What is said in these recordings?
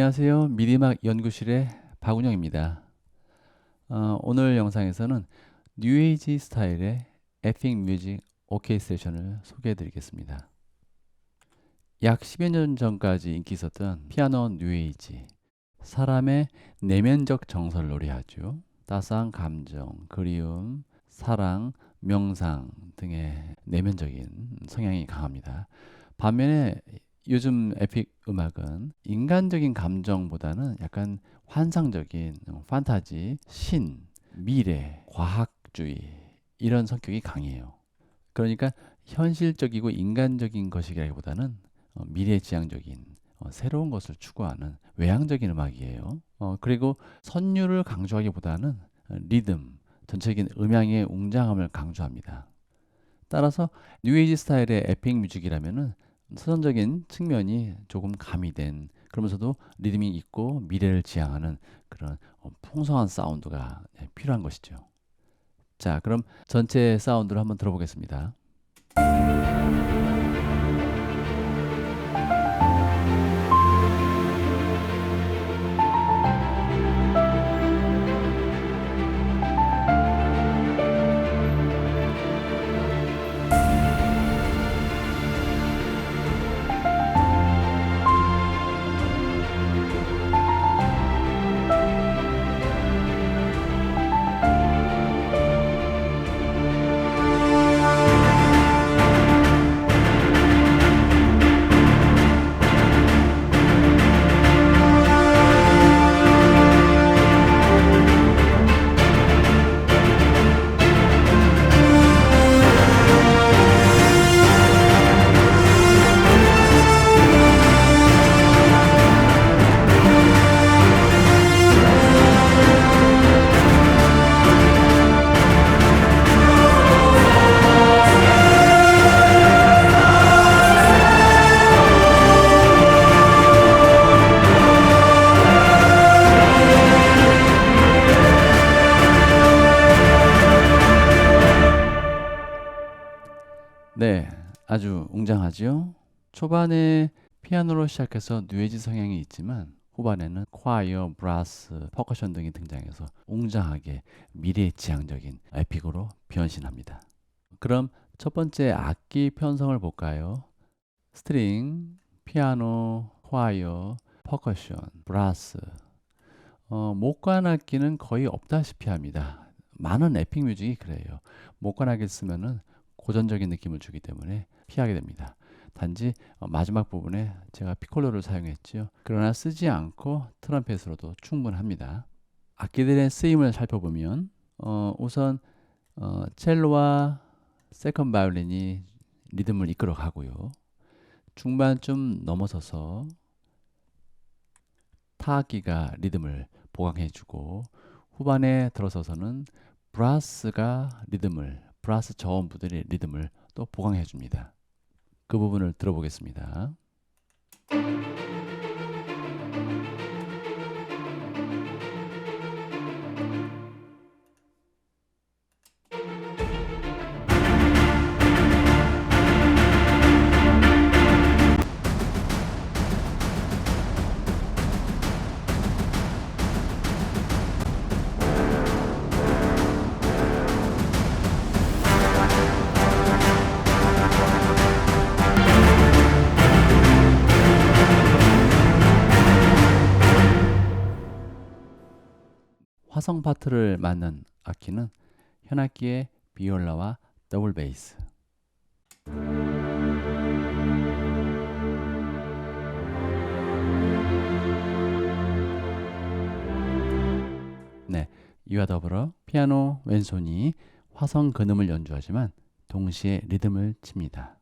안녕하세요. 미디막 연구실의 박운영입니다. 어, 오늘 영상에서는 뉴에이지 스타일의 에픽 뮤직 오케이 세션을 소개해 드리겠습니다. 약 10여 년 전까지 인기 있었던 피아노 뉴에이지 사람의 내면적 정서를 노래하죠. 따스한 감정, 그리움, 사랑, 명상 등의 내면적인 성향이 강합니다. 반면에 요즘 에픽 음악은 인간적인 감정보다는 약간 환상적인 판타지, 신, 미래, 과학주의 이런 성격이 강해요. 그러니까 현실적이고 인간적인 것이라기보다는 어, 미래지향적인 어, 새로운 것을 추구하는 외향적인 음악이에요. 어, 그리고 선율을 강조하기보다는 리듬, 전체적인 음향의 웅장함을 강조합니다. 따라서 뉴에이지 스타일의 에픽 뮤직이라면은 서전적인 측면이 조금 가미된 그러면서도 리듬이 있고 미래를 지향하는 그런 어, 풍성한 사운드가 네, 필요한 것이죠. 자, 그럼 전체 사운드를 한번 들어보겠습니다. 네, 아주 웅장하지요. 초반에 피아노로 시작해서 뉴에지 성향이 있지만 후반에는 콰이어, 브라스, 퍼커션 등이 등장해서 웅장하게 미래지향적인 에픽으로 변신합니다. 그럼 첫 번째 악기 편성을 볼까요? 스트링, 피아노, 콰이어, 퍼커션, 브라스 어, 목관 악기는 거의 없다시피 합니다. 많은 에픽 뮤직이 그래요. 목관 악기를 쓰면은 고전적인 느낌을 주기 때문에 피하게 됩니다. 단지 어, 마지막 부분에 제가 피콜로를 사용했지요. 그러나 쓰지 않고 트럼펫으로도 충분합니다. 악기들의 쓰임을 살펴보면 어, 우선 어, 첼로와 세컨 바이올린이 리듬을 이끌어 가고요. 중반쯤 넘어서서 타악기가 리듬을 보강해 주고 후반에 들어서서는 브라스가 리듬을 브라스 저음부들의 리듬을 또 보강해 줍니다. 그 부분을 들어보겠습니다. 화성 파트를 맡는 악기는 현악기의 비올라와 더블 베이스. 네, 이와 더불어 피아노 왼손이 화성 근음을 연주하지만 동시에 리듬을 칩니다.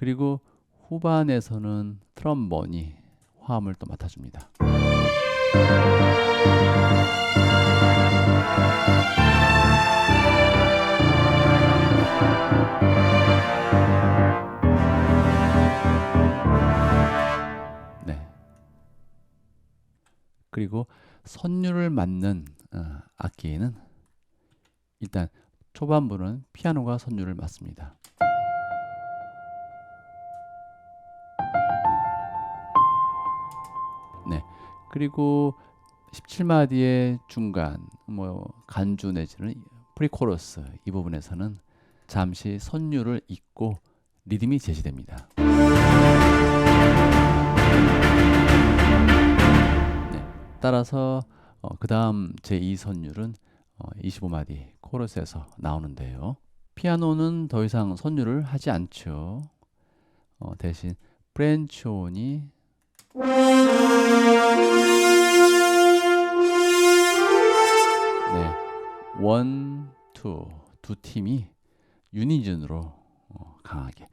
그리고 후반에서는 트럼본이 화음을 또 맡아줍니다. 네. 그리고 선율을 맡는 어, 악기는 일단 초반부는 피아노가 선율을 맡습니다. 그리고 17마디의 중간 뭐 간주 내지는 프리코러스 이 부분에서는 잠시 선율을 잊고 리듬이 제시됩니다. 네. 따라서 어, 그 다음 제2 선율은 어, 25마디 코러스에서 나오는데요. 피아노는 더 이상 선율을 하지 않죠. 어, 대신 프렌치온이 네, 원, 투, 두 팀이 유니즌으로 어, 강하게.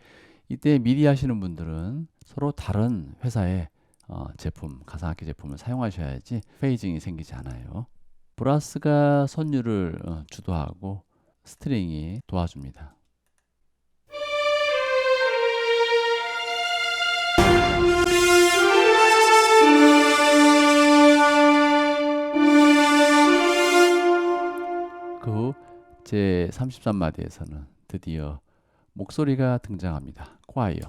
이때 미리 하시는 분들은 서로 다른 회사의 어, 제품, 가상악기 제품을 사용하셔야지 페이징이 생기지 않아요. 브라스가 선율을 어, 주도하고 스트링이 도와줍니다. 그 후 제 33마디에서는 드디어 목소리가 등장합니다. 콰이어.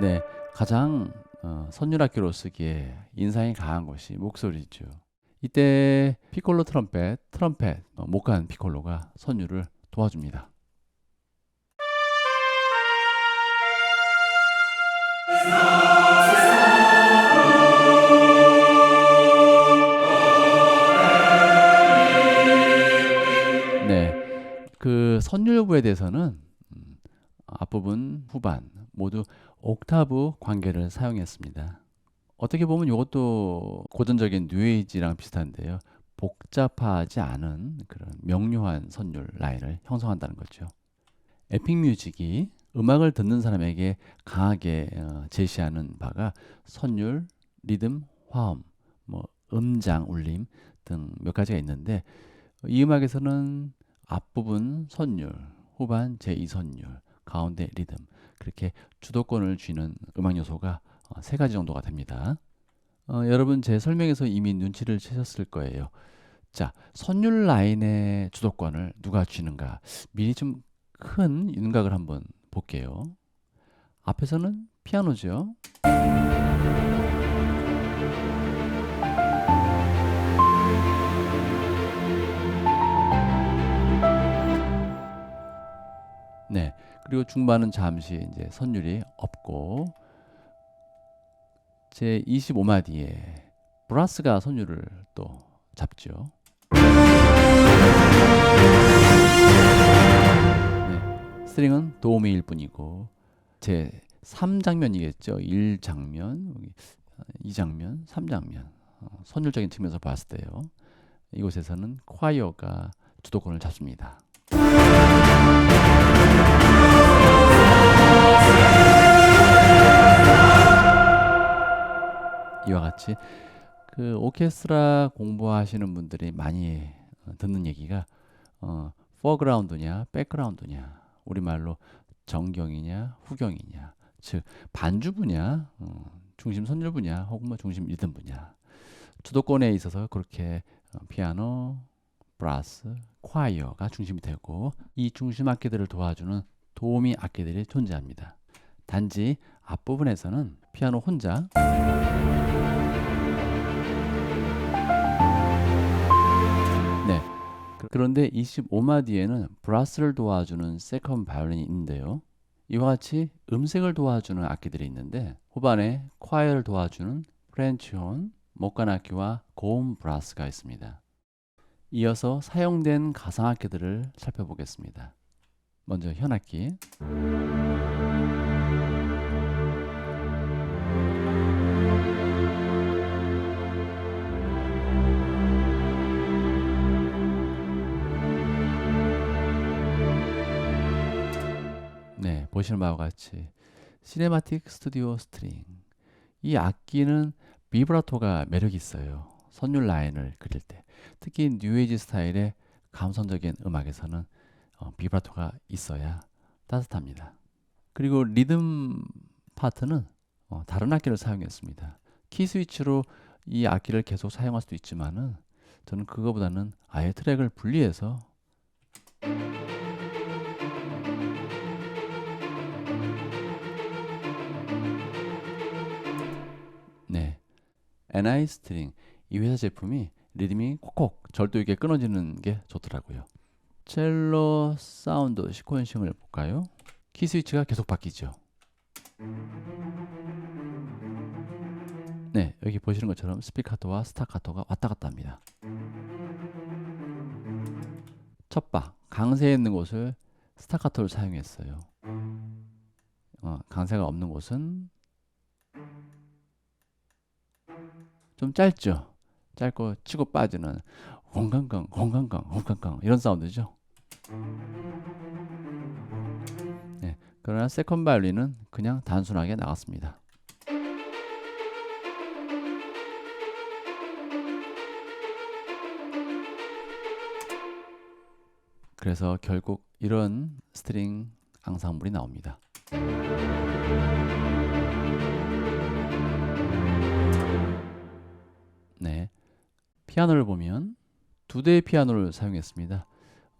네, 가장 어, 선율악기로 쓰기에 인상이 강한 것이 목소리죠. 이때 피콜로 트럼펫, 트럼펫, 어, 목간 피콜로가 선율을 도와줍니다. 네, 그 선율부에 대해서는 음, 앞부분, 후반 모두 옥타브 관계를 사용했습니다. 어떻게 보면 이것도 고전적인 뉴에이지랑 비슷한데요. 복잡하지 않은 그런 명료한 선율 라인을 형성한다는 거죠. 에픽 뮤직이 음악을 듣는 사람에게 강하게 어, 제시하는 바가 선율, 리듬, 화음, 뭐 음장, 울림 등 몇 가지가 있는데 이 음악에서는 앞부분 선율, 후반 제2선율, 가운데 리듬 그렇게 주도권을 쥐는 음악 요소가 어, 세 가지 정도가 됩니다. 어, 여러분 제 설명에서 이미 눈치를 채셨을 거예요. 자, 선율 라인의 주도권을 누가 쥐는가? 미리 좀 큰 윤곽을 한번 볼게요. 앞에서는 피아노죠. 네. 그리고 중반은 잠시 이제 선율이 없고 제 25마디에 브라스가 선율을 또 잡죠. 네. 스트링은 도우미일 뿐이고 제 3장면이겠죠. 1장면, 2장면, 3장면. 어, 선율적인 측면에서 봤을 때요. 이곳에서는 콰이어가 주도권을 잡습니다. 이와 같이 그 오케스트라 공부하시는 분들이 많이 어, 듣는 얘기가 어, 포그라운드냐 백그라운드냐 우리말로 정경이냐 후경이냐 즉 반주부냐 어, 중심 선율부냐 혹은 뭐 중심 리듬부냐. 주도권에 있어서 그렇게 어, 피아노 브라스 콰이어가 중심이 되고 이 중심 악기들을 도와주는 도우미 악기들이 존재합니다. 단지 앞부분에서는 피아노 혼자 그- 그런데 25마디에는 브라스를 도와주는 세컨 바이올린이 있는데요. 이와 같이 음색을 도와주는 악기들이 있는데 후반에 콰이어를 도와주는 프렌치혼, 목관악기와 고음 브라스가 있습니다. 이어서 사용된 가상악기들을 살펴보겠습니다. 먼저 현악기, 보시는 바와 같이 시네마틱 스튜디오 스트링. 이 악기는 비브라토가 매력이 있어요. 선율 라인을 그릴 때 특히 뉴에이지 스타일의 감성적인 음악에서는 어, 비브라토가 있어야 따뜻합니다. 그리고 리듬 파트는 어, 다른 악기를 사용했습니다. 키 스위치로 이 악기를 계속 사용할 수도 있지만은 저는 그거보다는 아예 트랙을 분리해서 NI 스트링 이 회사 제품이 리듬이 콕콕 절도 있게 끊어지는 게 좋더라고요. 첼로 사운드 시퀀싱을 볼까요? 키 스위치가 계속 바뀌죠. 네, 여기 보시는 것처럼 스피카토와 스타카토가 왔다 갔다 합니다. 첫 바, 강세 있는 곳을 스타카토를 사용했어요. 어, 강세가 없는 곳은 좀 짧죠. 짧고 치고 빠지는 홍강강, 홍강강, 홍강강 이런 사운드죠. 네, 그러나 세컨 바이올린은 그냥 단순하게 나갔습니다. 그래서 결국 이런 스트링 앙상블이 나옵니다. 피아노를 보면 두 대의 피아노를 사용했습니다.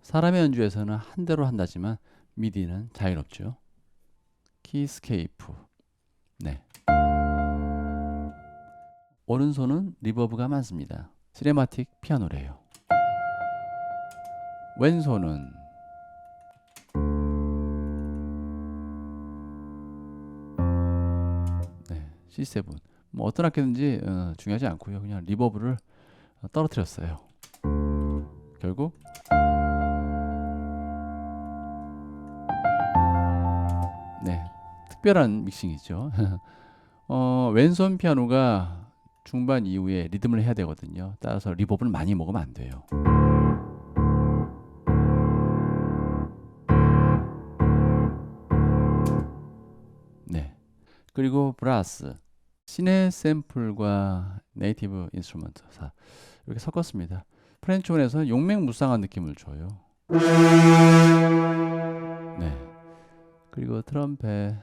사람의 연주에서는 한 대로 한다지만 미디는 자유롭죠. 키스케이프. 네. 오른손은 리버브가 많습니다. 시네마틱 피아노래요. 왼손은 네, C7. 뭐 어떤 악기든지 어, 중요하지 않고요. 그냥 리버브를 떨어뜨렸어요. 결국 네, 특별한 믹싱이죠. 어, 왼손 피아노가 중반 이후에 리듬을 해야 되거든요. 따라서 리버브를 많이 먹으면 안 돼요. 네. 그리고 브라스 시네 샘플과 네이티브 인스트루먼트 사 이렇게 섞었습니다. 프렌치 혼에서 용맹무쌍한 느낌을 줘요. 네. 그리고 트럼펫,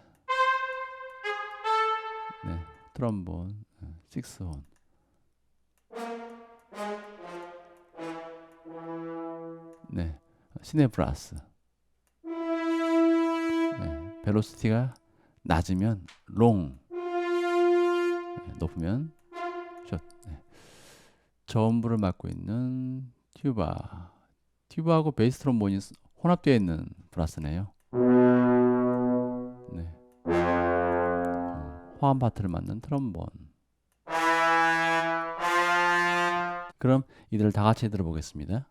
네, 트럼본, 네, 식스혼. 네, 시네 브라스. 네, 벨로시티가 낮으면 롱, 네, 높으면 숏. 네. 저음부를 맡고 있는 튜바. 튜바하고 베이스 트롬본이 혼합되어 있는 브라스네요. 네. 어, 화음 파트를 맡는 트럼본. 그럼 이들을 다 같이 들어보겠습니다.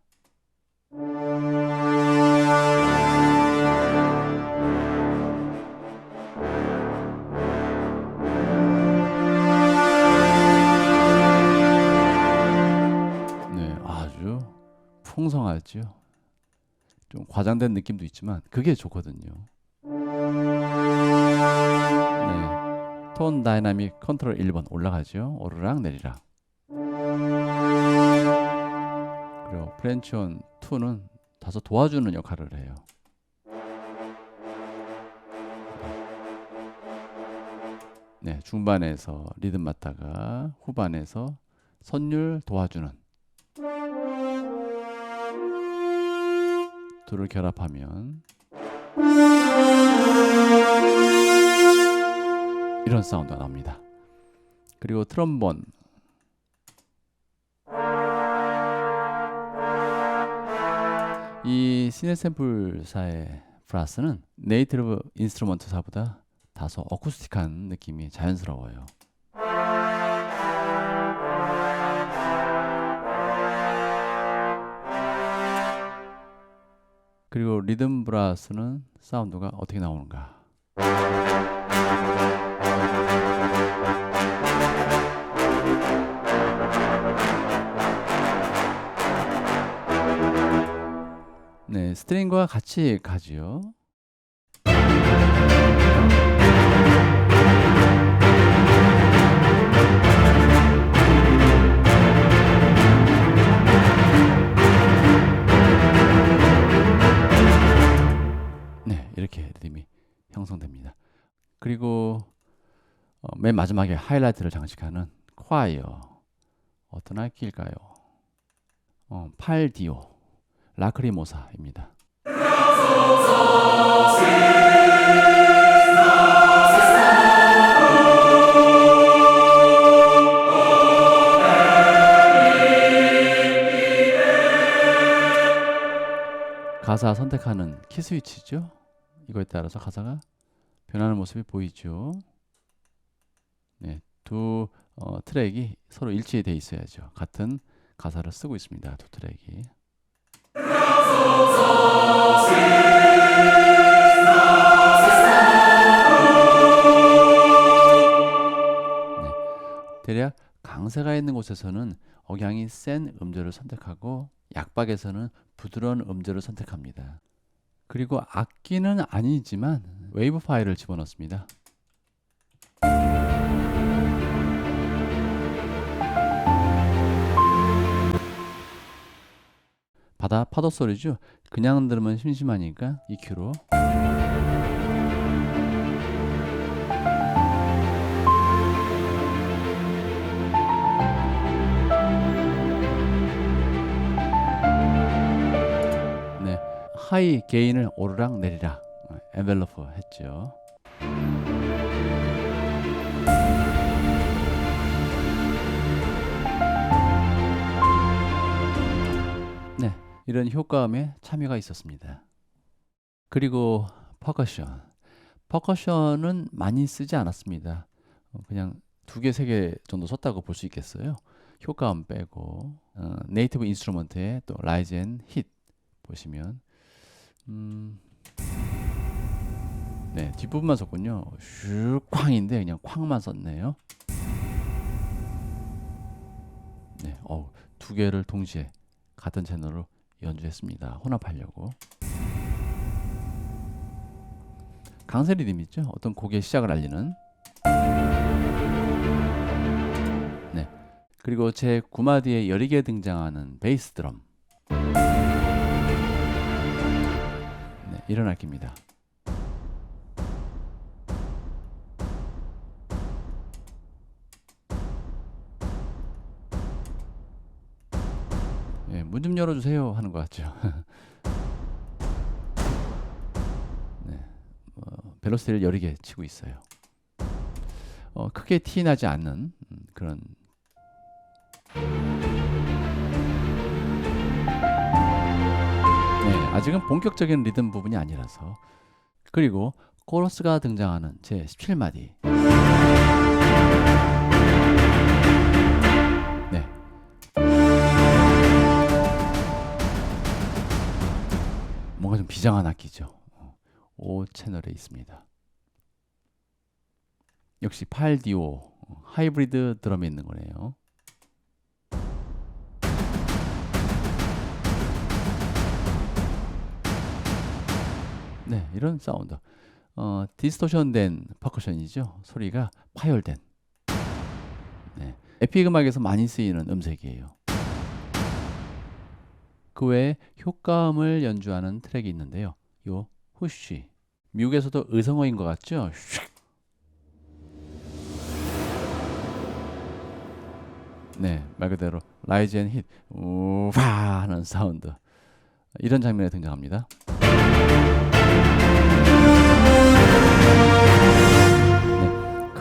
풍성하죠. 좀 과장된 느낌도 있지만 그게 좋거든요. 네, 톤 다이나믹 컨트롤 1번 올라가죠. 오르락 내리락. 그리고 프렌치온 2는 다소 도와주는 역할을 해요. 네, 중반에서 리듬 맡다가 후반에서 선율 도와주는 둘을 결합하면 이런 사운드가 나옵니다. 그리고 트럼본 이 시네샘플사의 브라스는 네이티브 인스트루먼트사보다 다소 어쿠스틱한 느낌이 자연스러워요. 그리고 리듬 브라스는 사운드가 어떻게 나오는가? 네, 스트링과 같이 가지요. 됩니다. 그리고 어, 맨 마지막에 하이라이트를 장식하는 콰이어 어떤 악기일까요? 어, 팔디오 라크리모사입니다. 가사 선택하는 키 스위치죠. 이거에 따라서 가사가 변하는 모습이 보이죠. 네, 두 어, 트랙이 서로 일치돼 있어야죠. 같은 가사를 쓰고 있습니다. 두 트랙이. 네, 대략 강세가 있는 곳에서는 억양이 센 음절을 선택하고 약박에서는 부드러운 음절을 선택합니다. 그리고 악기는 아니지만 웨이브 파일을 집어넣습니다. 바다 파도 소리죠. 그냥 들으면 심심하니까 EQ로 하이 게인을 오르락 내리락 엔벨로프 했죠. 네, 이런 효과음에 참여가 있었습니다. 그리고 퍼커션. 퍼커션은 많이 쓰지 않았습니다. 어, 그냥 두 개, 세 개 정도 썼다고 볼 수 있겠어요. 효과음 빼고 어, 네이티브 인스트루먼트의 또 라이즈 앤힛 보시면 음, 네 뒷부분만 썼군요. 슈쾅인데 그냥 쾅만 썼네요. 네, 어우, 두 개를 동시에 같은 채널로 연주했습니다. 혼합하려고. 강세 리듬 있죠? 어떤 곡의 시작을 알리는. 네. 그리고 제 9마디에 여리게 등장하는 베이스 드럼. 네, 이런 악기입니다. 예, 문좀 열어주세요 하는 것 같죠. 네, 어, 벨로시티를 여리게 치고 있어요. 어, 크게 티 나지 않는 음, 그런 아직은 본격적인 리듬 부분이 아니라서 그리고 코러스가 등장하는 제 17마디 네, 뭔가 좀 비장한 악기죠. 5 채널에 있습니다. 역시 8디오 하이브리드 드럼에 있는 거네요. 네, 이런 사운드. 어, 디스토션된 퍼커션이죠. 소리가 파열된. 네, 에픽 음악에서 많이 쓰이는 음색이에요. 그 외에 효과음을 연주하는 트랙이 있는데요. 요 후쉬. 미국에서도 의성어인 것 같죠? 슉. 네, 말 그대로 라이즈 앤 힛, 우파 하는 사운드. 이런 장면에 등장합니다.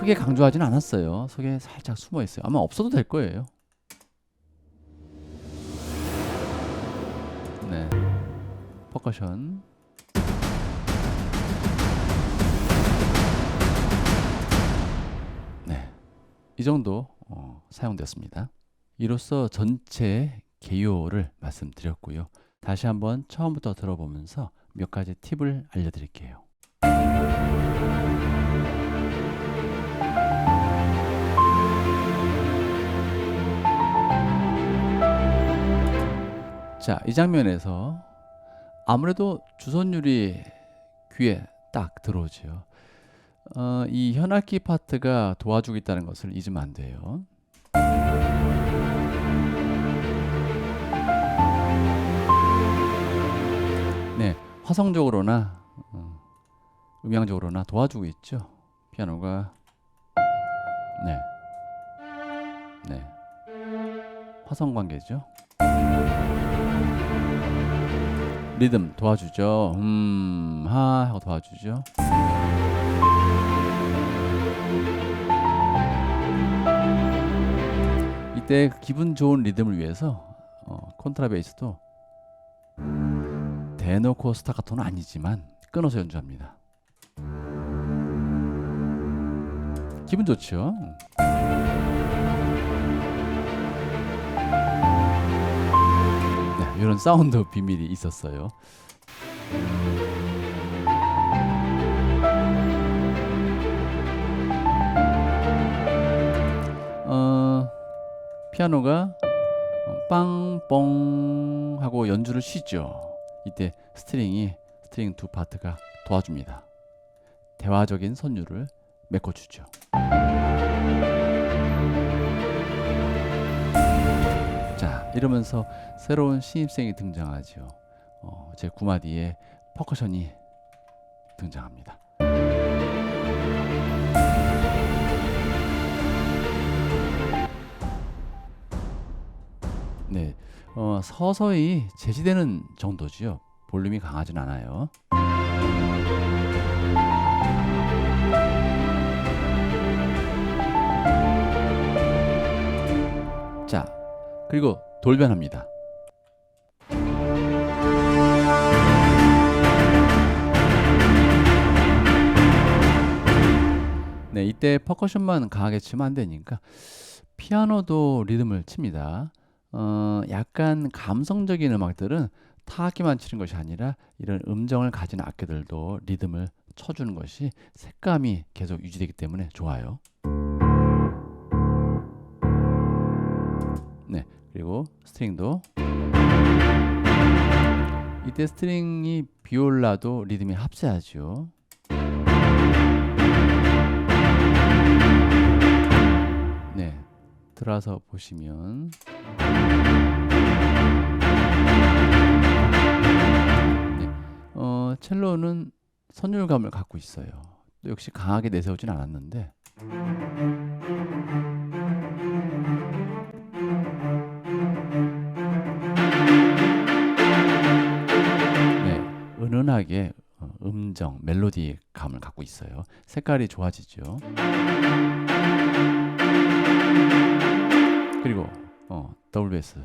크게 강조하진 않았어요. 속에 살짝 숨어 있어요. 아마 없어도 될 거예요. 네, 퍼커션. 네, 이 정도 어, 사용됐습니다. 이로써 전체 개요를 말씀드렸고요. 다시 한번 처음부터 들어보면서 몇 가지 팁을 알려드릴게요. 자, 이 장면에서 아무래도 주선율이 귀에 딱 들어오죠. 어, 이 현악기 파트가 도와주고 있다는 것을 잊으면 안 돼요. 네, 화성적으로나 어, 음향적으로나 도와주고 있죠. 피아노가 네, 네, 화성 관계죠. 리듬 도와주죠. 음, 하 하고 도와주죠. 이때 그 기분 좋은 리듬을 위해서 어, 콘트라베이스도 대놓고 스타카토는 아니지만 끊어서 연주합니다. 기분 좋죠. 이런 사운드 비밀이 있었어요. 어, 피아노가 빵뽕 하고 연주를 쉬죠. 이때 스트링이 스트링 두 파트가 도와줍니다. 대화적인 선율을 메꿔주죠. 이러면서 새로운 신입생이 등장하죠. 어, 제 9마디에 퍼커션이 등장합니다. 네, 어, 서서히 제시되는 정도지요. 볼륨이 강하진 않아요. 자, 그리고 돌변합니다. 네, 이때 퍼커션만 강하게 치면 안 되니까 피아노도 리듬을 칩니다. 어, 약간 감성적인 음악들은 타악기만 치는 것이 아니라 이런 음정을 가진 악기들도 리듬을 쳐주는 것이 색감이 계속 유지되기 때문에 좋아요. 네, 그리고 스트링도 이때 스트링이 비올라도 리듬이 합세하죠. 네, 들어서 보시면 네, 어, 첼로는 선율감을 갖고 있어요. 또 역시 강하게 내세우진 않았는데 은은하게 어, 음정, 멜로디 감을 갖고 있어요. 색깔이 좋아지죠. 그리고 어, WS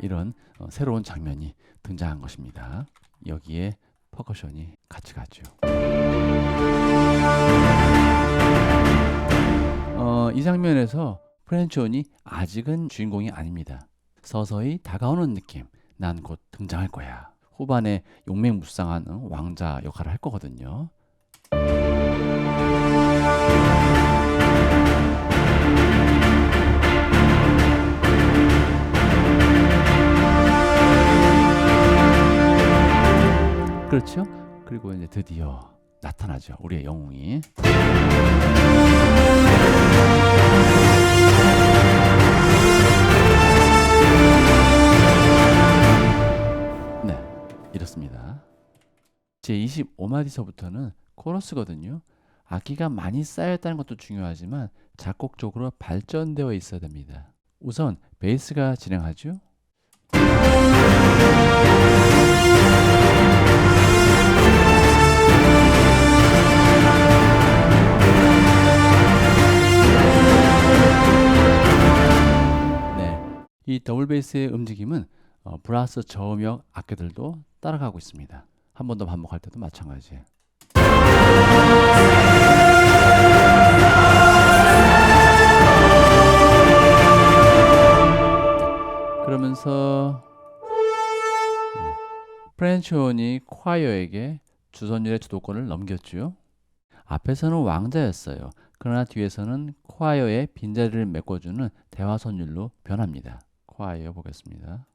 이런 어, 새로운 장면이 등장한 것입니다. 여기에 퍼커션이 같이 가죠. 어, 이 장면에서 프렌치온이 아직은 주인공이 아닙니다. 서서히 다가오는 느낌. 난 곧 등장할 거야. 후반에 용맹무쌍한 어, 왕자 역할을 할 거거든요. 그렇죠? 그리고 이제 드디어 나타나죠. 우리의 영웅이. 제 25마디서부터는 코러스거든요. 악기가 많이 쌓였다는 것도 중요하지만 작곡적으로 발전되어 있어야 됩니다. 우선 베이스가 진행하죠. 네, 이 더블 베이스의 움직임은 어, 브라스 저음역 악기들도 따라가고 있습니다. 한 번 더 반복할 때도 마찬가지. 그러면서 네, 프렌치온이 콰이어에게 주선율의 주도권을 넘겼죠. 앞에서는 왕자였어요. 그러나 뒤에서는 콰이어의 빈자리를 메꿔주는 대화 선율로 변합니다. 콰이어 보겠습니다.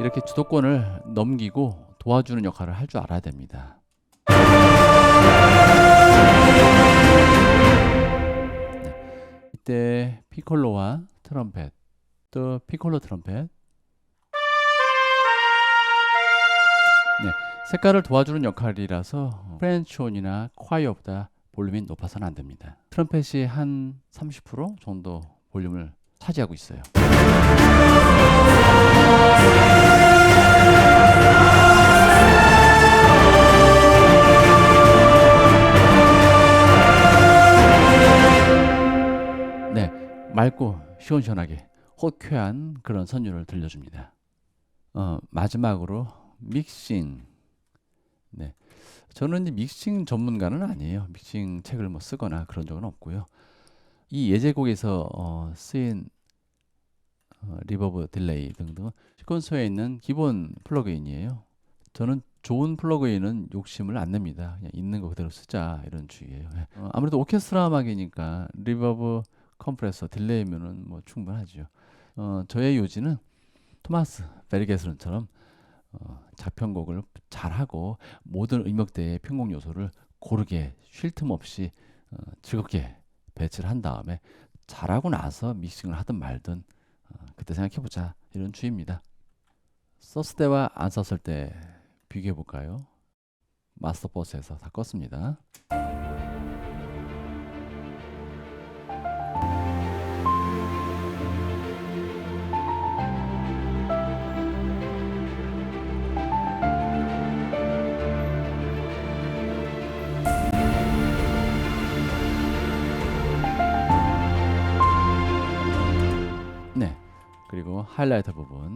이렇게 주도권을 넘기고 도와주는 역할을 할 줄 알아야 됩니다. 네. 이때 피콜로와 트럼펫 또 피콜로 트럼펫 네, 색깔을 도와주는 역할이라서 프렌치온이나 콰이어보다 볼륨이 높아서는 안 됩니다. 트럼펫이 한 30% 정도 볼륨을 차지하고 있어요. 네, 맑고 시원시원하게 호쾌한 그런 선율을 들려줍니다. 어, 마지막으로 믹싱. 네, 저는 이 믹싱 전문가는 아니에요. 믹싱 책을 뭐 쓰거나 그런 적은 없고요. 이 예제곡에서 어, 쓰인 어, 리버브, 딜레이 등등 시퀀서에 있는 기본 플러그인이에요. 저는 좋은 플러그인은 욕심을 안 냅니다. 그냥 있는 거 그대로 쓰자 이런 주의예요. 예. 어, 아무래도 오케스트라 음악이니까 리버브, 컴프레서, 딜레이면은 뭐 충분하죠. 어, 저의 요지는 토마스 베르게스론처럼 어, 자편곡을 잘하고 모든 음역대의 편곡 요소를 고르게 쉴 틈 없이 어, 즐겁게 배치를 한 다음에 잘하고 나서 믹싱을 하든 말든 어, 그때 생각해보자 이런 주의입니다. 썼을 때와 안 썼을 때 비교해 볼까요? 마스터 버스에서 다 껐습니다. 하이라이터 부분